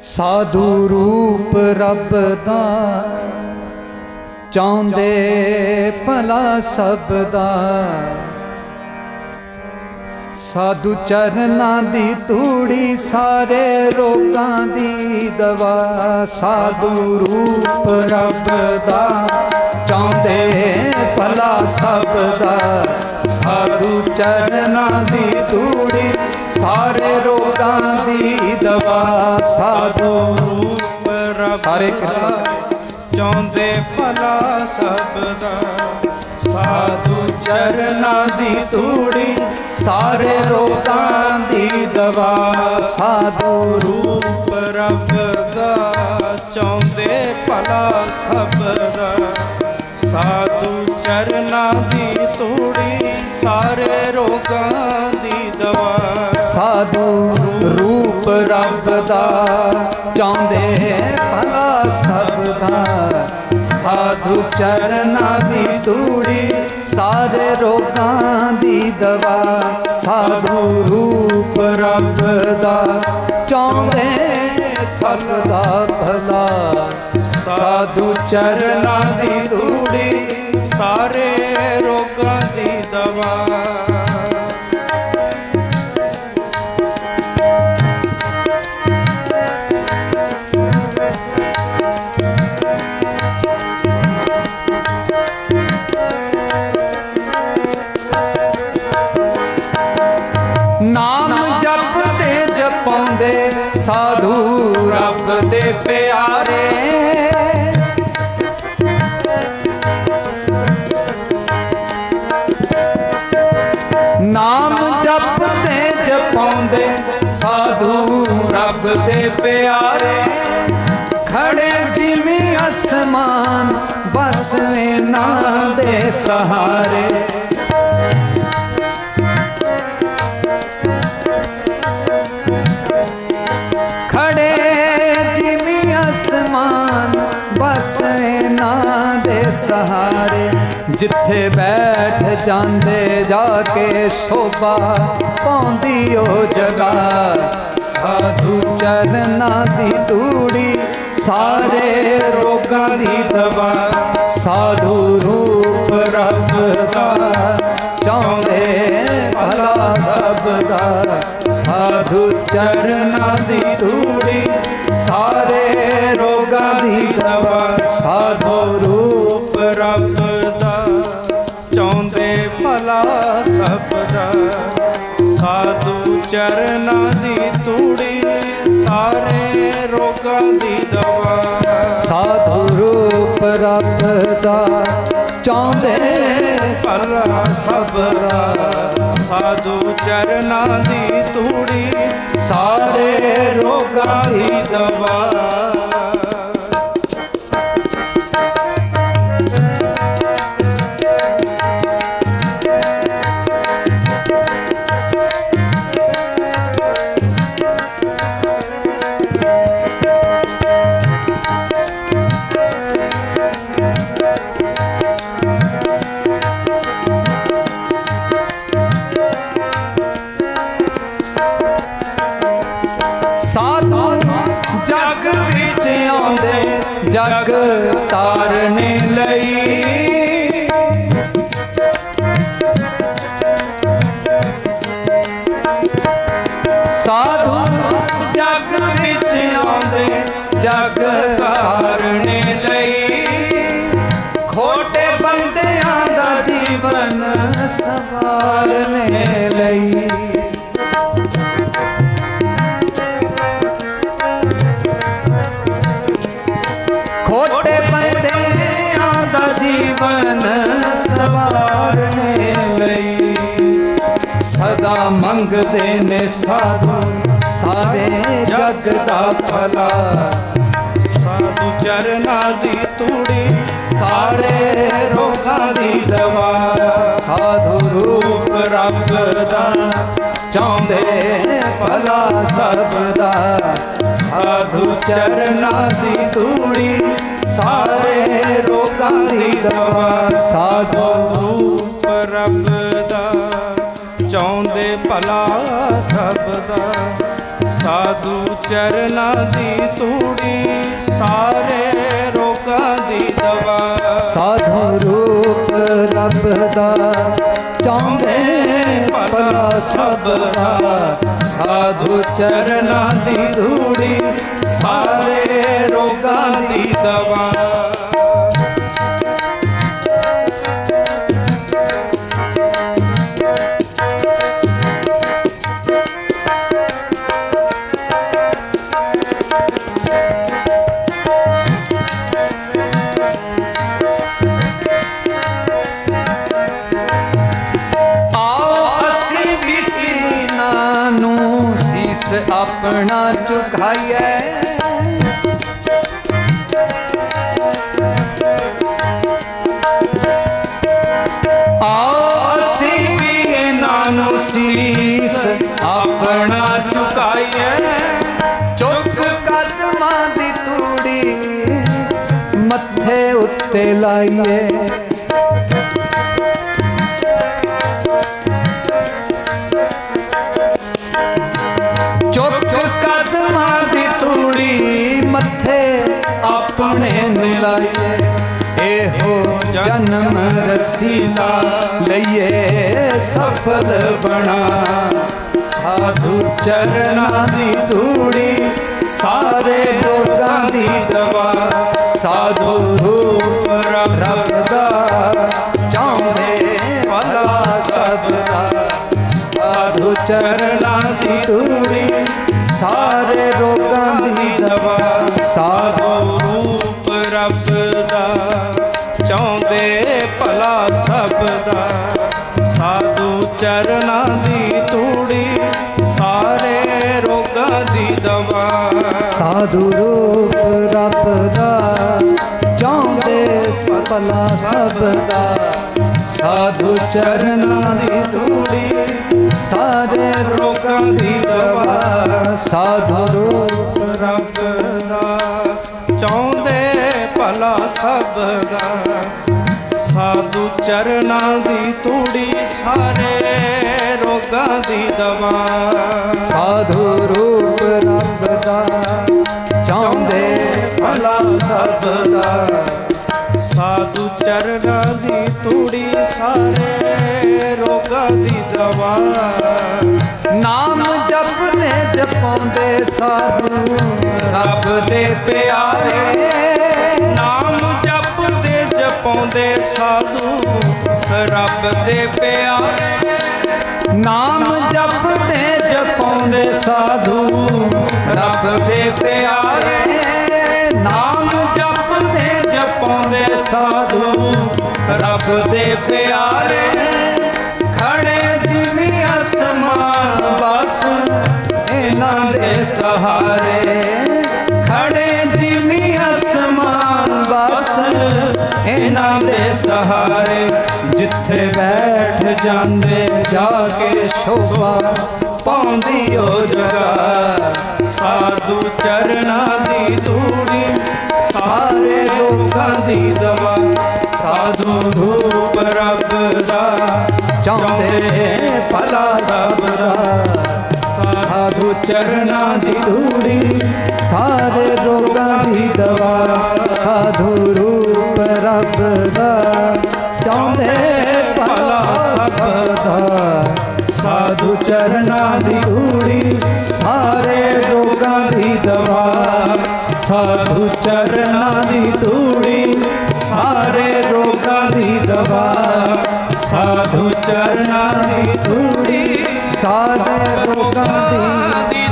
ਸਾਧੂ ਰੂਪ ਰੱਬ ਦਾ। ਚਾਹੁੰਦੇ ਭਲਾ ਸਭ ਦਾ। ਸਾਧੂ ਚਰਨਾਂ ਦੀ ਤੂੜੀ ਸਾਰੇ ਰੋਗਾਂ ਦੀ ਦਵਾ। ਸਾਧੂ ਰੂਪ ਰੱਬ ਦਾ। ਚਾਹੁੰਦੇ ਭਲਾ ਸਭ ਦਾ। ਸਾਧੂ ਚਰਨਾਂ ਦੀ ਤੂੜੀ ਸਾਰੇ ਰੋਗਾਂ ਦੀ ਦਵਾ ਸਾਧੂ। ਰੂਪ ਰੱਬ ਸਾਰੇ ਚਾਹੁੰਦੇ ਭਲਾ ਸਭ ਦਾ। ਸਾਧੂ ਚਰਨਾਂ ਦੀ ਤੂੜੀ ਸਾਰੇ ਰੋਗਾਂ ਦੀ ਦਵਾ ਸਾਧੂ। ਰੂਪ ਰੂਪ ਰੱਬ ਦਾ ਚਾਹੁੰਦੇ ਭਲਾ ਸਭ ਦਾ। ਸਾਧੂ ਚਰਨਾਂ ਦੀ ਸਾਧੂ ਰੂਪ ਰੱਬ ਦਾ, ਚਾਹੁੰਦੇ ਭਲਾ ਸਭ ਦਾ। ਸਾਧੂ ਚਰਨਾਂ ਦੀ ਤੂੜੀ, ਸਾਰੇ ਰੋਗਾਂ ਦੀ ਦਵਾ। ਸਾਧੂ ਰੂਪ ਰੱਬ ਦਾ, ਚਾਹੁੰਦੇ ਸਭ ਦਾ ਭਲਾ। ਸਾਧੂ ਚਰਨਾਂ ਦੀ ਤੂੜੀ, ਸਾਰੇ ਰੋਗਾਂ ਦੀ ਦਵਾ। ਸਾਧੂ ਰੱਬ ਦੇ ਪਿਆਰੇ। ਨਾਮ ਜਪਦੇ, ਜਪਾਉਂਦੇ ਸਾਧੂ ਰੱਬ ਦੇ ਪਿਆਰੇ। ਖੜੇ ਜਿਵੇਂ ਅਸਮਾਨ, ਬਸ ਇਹਨਾਂ ਦੇ ਸਹਾਰੇ। ਇਹਨਾਂ ਦੇ ਸਹਾਰੇ ਜਿੱਥੇ ਬੈਠ ਜਾਂਦੇ ਜਾ ਕੇ ਸ਼ੋਭਾ ਪਾਉਂਦੀ ਉਹ ਜਗ੍ਹਾ। ਸਾਧੂ ਚਰਨਾਂ ਦੀ ਤੂੜੀ, ਸਾਰੇ ਰੋਗਾਂ ਦੀ ਦਵਾ। ਸਾਧੂ ਰੂਪ ਰੱਬ ਦਾ, ਚਾਹੁੰਦੇ ਭਲਾ ਸਭ ਦਾ। ਸਾਧੂ ਚਰਨਾਂ ਦੀ ਤੂੜੀ, ਸਾਰੇ ਰੋਗਾਂ ਦੀ ਦਵਾ ਸਾਧੂ ਰੂਪ ਰੂਪ ਰੱਬ ਦਾ। ਚਾਹੁੰਦੇ ਭਲਾ ਸਭ ਦਾ। ਸਾਧੂ ਚਰਨਾਂ ਦੀ ਤੂੜੀ ਸਾਰੇ ਰੋਗਾਂ ਦੀ ਦਵਾ। ਸਾਧੂ ਰੂਪ ਰੱਬ ਦਾ। ਚਾਹੁੰਦੇ ਭਲਾ ਸਭ ਦਾ। ਸਾਧੂ ਚਰਨਾਂ ਦੀ ਤੂੜੀ ਸਾਰੇ ਰੋਗਾਂ ਦੀ ਦਵਾ। ਜਗ ਤਾਰਨੇ ਲਈ। ਸਾਧੂ ਜਗ ਵਿੱਚ ਆਉਂਦੇ, ਜਗ ਤਾਰਨੇ ਲਈ। ਖੋਟੇ ਬੰਦਿਆਂ ਦਾ ਜੀਵਨ ਸਵਾਰਨੇ ਲਈ। ਸਵਾਰਨੇ ਲਈ। ਸਦਾ ਮੰਗਦੇ ਨੇ ਸਾਧੂ, ਸਾਰੇ ਜਗ ਦਾ ਭਲਾ। ਸਾਧੂ ਚਰਨਾਂ ਦੀ ਤੂੜੀ, ਸਾਰੇ ਰੋਗਾਂ ਦੀ ਦਵਾ। ਸਾਧੂ ਰੂਪ ਰੱਬ ਦਾ, ਚਾਹੁੰਦੇ ਭਲਾ ਸਭ ਦਾ। ਸਾਧੂ ਚਰਨਾਂ ਦੀ ਤੂੜੀ ਸਾਰੇ ਰੋਗਾਂ ਦੀ ਦਵਾ। ਸਾਧੂ ਰੂਪ ਰੱਬ ਦਾ ਚਾਹੁੰਦੇ ਭਲਾ ਸਭ ਦਾ ਸਾਧੂ ਚਰਨਾਂ ਦੀ ਤੂੜੀ ਸਾਰੇ ਰੋਗਾਂ ਦੀ ਦਵਾ। ਸਾਧੂ ਰੂਪ ਰੱਬ ਦਾ ਚਾਹੁੰਦੇ ਭਲਾ ਸਭ ਦਾ ਸਾਧੂ ਚਰਨਾਂ ਦੀ ਧੂੜੀ ਸਾਰੇ ਰੋਗਾਂ ਦੀ ਦਵਾ। ਆਪਣਾ ਝੁਕਾਈਏ ਆਓ ਅਸੀਂ ਵੀ ਇਹਨਾਂ ਨੂੰ ਸੀਸ ਆਪਣਾ ਝੁਕਾਈਏ ਚੁੱਕ ਕਦਮਾਂ ਦੀ ਤੂੜੀ ਮੱਥੇ ਉੱਤੇ ਲਾਈਏ। ਲਾਈਏ, ਇਹੋ ਜਨਮ ਰਸੀਲਾ ਲਈਏ, ਸਫਲ ਬਣਾ। ਸਾਧੂ ਚਰਨਾਂ ਦੀ ਧੂੜੀ, ਸਾਰੇ ਰੋਗਾਂ ਦੀ ਦਵਾ। ਸਾਧੂ ਰੂਪ ਰੱਬ ਦਾ, ਚਾਹੁੰਦੇ ਵਾਲਾ ਸਦਾ ਸਾਧੂ ਚਰਨਾਂ ਦੀ ਧੂੜੀ, ਸਾਰੇ ਰੋਗਾਂ ਦੀ ਦਵਾ। ਸਾਧੂ ਚਾਹੁੰਦੇ ਭਲਾ ਸਭ ਦਾ ਸਾਧੂ ਚਰਨਾਂ ਦੀ ਤੂੜੀ, ਸਾਰੇ ਰੋਗਾਂ ਦੀ ਦਵਾ। ਸਾਧੂ ਰੂਪ ਰੱਬ ਦਾ, ਚਾਹੁੰਦੇ ਭਲਾ ਸਭ ਦਾ ਸਾਧੂ ਚਰਨਾਂ ਦੀ ਧੂੜੀ ਸਾਰੇ ਰੋਗਾਂ ਦੀ ਦਵਾ। ਸਾਧੂ ਰੂਪ ਰੱਬ ਦਾ, ਚਾਹੁੰਦੇ ਭਲਾ ਸਭ ਦਾ ਸਾਧੂ ਚਰਨਾਂ ਦੀ ਤੂੜੀ ਸਾਰੇ ਰੋਗਾਂ ਦੀ ਦਵਾ। ਸਾਧੂ ਰੂਪ ਰੱਬ ਦਾ ਚਾਹੁੰਦੇ ਭਲਾ ਸਭ ਦਾ। ਸਾਧੂ ਚਰਨਾਂ ਦੀ ਤੂੜੀ ਸਾਰੇ ਰੋਗਾਂ ਦੀ ਦਵਾ। ਨਾਮ ਜਪਦੇ ਜਪਾਉਂਦੇ ਸਾਧੂ। ਰੱਬ ਦੇ ਪਿਆਰੇ ਜਪਦੇ ਸਾਧੂ, ਰੱਬ ਦੇ ਪਿਆਰੇ। ਨਾਮ ਜਪਦੇ, ਜਪਾਉਂਦੇ ਸਾਧੂ, ਰੱਬ ਦੇ ਪਿਆਰੇ। ਨਾਮ ਜਪਦੇ, ਜਪਾਉਂਦੇ ਸਾਧੂ, ਰੱਬ ਦੇ ਪਿਆਰੇ। ਖੜੇ ਜਿਵੇਂ ਅਸਮਾਨ ਬਸ ਇਹਨਾਂ ਦੇ ਸਹਾਰੇ। ਜਾਂਦੇ ਜਾ ਕੇ ਸ਼ੋਭਾ ਪਾਉਂਦੀ ਉਹ ਜਗਾ। ਸਾਧੂ ਚਰਨਾਂ ਦੀ ਧੂੜੀ, ਸਾਰੇ ਲੋਕਾਂ ਦੀ ਦਵਾ। ਸਾਧੂ ਰੂਪ ਰੱਬ ਦਾ, ਚਾਹੁੰਦੇ ਭਲਾ ਸਭ ਦਾ। ਸਾਧੂ ਚਰਨਾਂ ਦੀ ਧੂੜੀ, ਸਾਰੇ ਰੋਗਾਂ ਦੀ ਦਵਾ। ਸਾਧੂ ਰੂਪ ਰੱਬ ਦਾ, ਚਾਹੁੰਦੇ ਸਭ ਸਾਧੂ ਚਰਨਾਂ ਦੀ ਧੂੜੀ ਸਾਰੇ ਰੋਗਾਂ ਦੀ ਦਵਾ। ਸਾਧੂ ਚਰਨਾਂ ਦੀ ਧੂੜੀ, ਸਾਰੇ ਰੋਗਾਂ ਦੀ ਦਵਾ। ਸਾਧੂ ਚਰਨਾਂ ਦੀ ਧੂੜੀ, ਸਾਰੇ ਰੋਗਾਂ ਦੀ ਦੀ